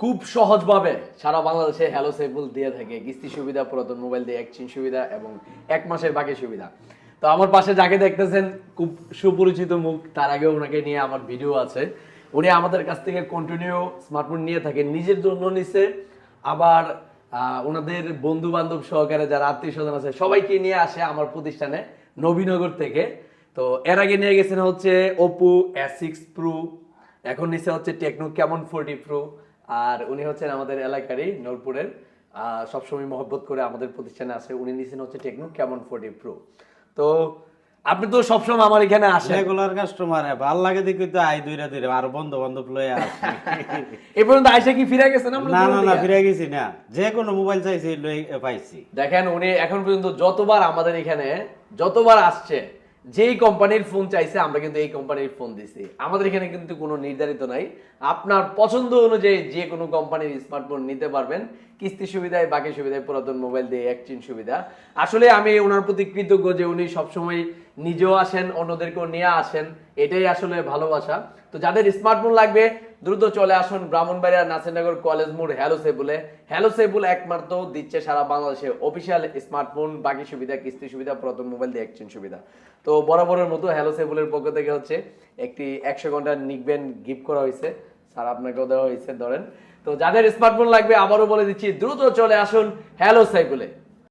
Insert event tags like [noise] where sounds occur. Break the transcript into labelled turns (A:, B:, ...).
A: খুব সহজভাবে সারা বাংলাদেশে হ্যালো সেফুল দিয়ে থাকে। কিস্তি সুবিধা, পুরাতন মোবাইল দিয়ে এক্সচেঞ্জ সুবিধা এবং এক মাসের বাকি সুবিধা। তো আমার পাশে যাকে দেখতেছেন, খুব সুপরিচিত মুখ, তার আগে ওনাকে নিয়ে আমার ভিডিও আছে। উনি আমাদের কাছ থেকে কন্টিনিউ স্মার্টফোন নিয়ে থাকেন, নিজের জন্য নিছে। আবার ওনাদের বন্ধু বান্ধব সহকারে যারা আত্মীয় স্বজন আছে, সবাইকে নিয়ে আসে আমার প্রতিষ্ঠানে, নবীনগর থেকে। তো এর আগে নিয়ে গেছেন হচ্ছে ওপো এস সিক্স প্রো এখন নিচে হচ্ছে টেকনো কেমন ফোরটি প্রো আর উনি হচ্ছেন আমাদের এলাকারই নূরপুরের সবসময় মহব্বত করে আমাদের প্রতিষ্ঠানে আসে উনি নিছেন হচ্ছে টেকনো কেমন ফোরটি প্রো। তো আপনি তো সবসময় আমার এখানে আসেন।
B: রেগুলার কাস্টমার ভালো লাগে দেখি তো আই দুইরা দুইরা আর বন্ধু বান্ধব লয়ে আসে [laughs]
A: এই পর্যন্ত আইসা কি ফিরে গেছেন আমরা
B: না না না ফিরে গেছি না। যে কোনো মোবাইল চাইছি লই পাইছি।
A: দেখেন উনি এখন পর্যন্ত যতবার আমাদের এখানে যতবার আসছে যেই কোম্পানির ফোন চাইছে, আমরা কিন্তু এই কোম্পানির ফোন দিছি। আমাদের এখানে কিন্তু কোনো নির্ধারিত নাই। আপনার পছন্দ অনুযায়ী যে কোনো কোম্পানির স্মার্টফোন নিতে পারবেন। কিস্তি সুবিধায়, বাকি সুবিধায় পুরাতন মোবাইল দিয়ে একচিন সুবিধা। আসলে আমি ওনার প্রতি কৃতজ্ঞ যে উনি সবসময় নিজেও আসেন, অন্যদেরকেও নিয়ে আসেন, এটাই আসলে ভালোবাসা। তো যাদের স্মার্টফোন লাগবে, দ্রুত চলে আসুন ব্রাহ্মণবাড়িয়া নাসিরনগর কলেজ মোড় হ্যালো সেবুলে হ্যালো সেবুল একমাত্র দিচ্ছে সারা বাংলাদেশে অফিসিয়াল স্মার্টফোন বাকি সুবিধা, কিস্তি সুবিধা পুরাতন মোবাইল দিয়ে এক্সচেঞ্জ সুবিধা। তো বরাবরের মতো হ্যালো সেবুলের পক্ষ থেকে হচ্ছে একটি একশো ঘণ্টার নিকবেন গিফট করা হয়েছে। স্যার আপনাকেও দেওয়া হয়েছে, ধরেন। তো যাদের স্মার্টফোন লাগবে, আবারও বলে দিচ্ছি, দ্রুত চলে আসুন হ্যালো সাইবুলে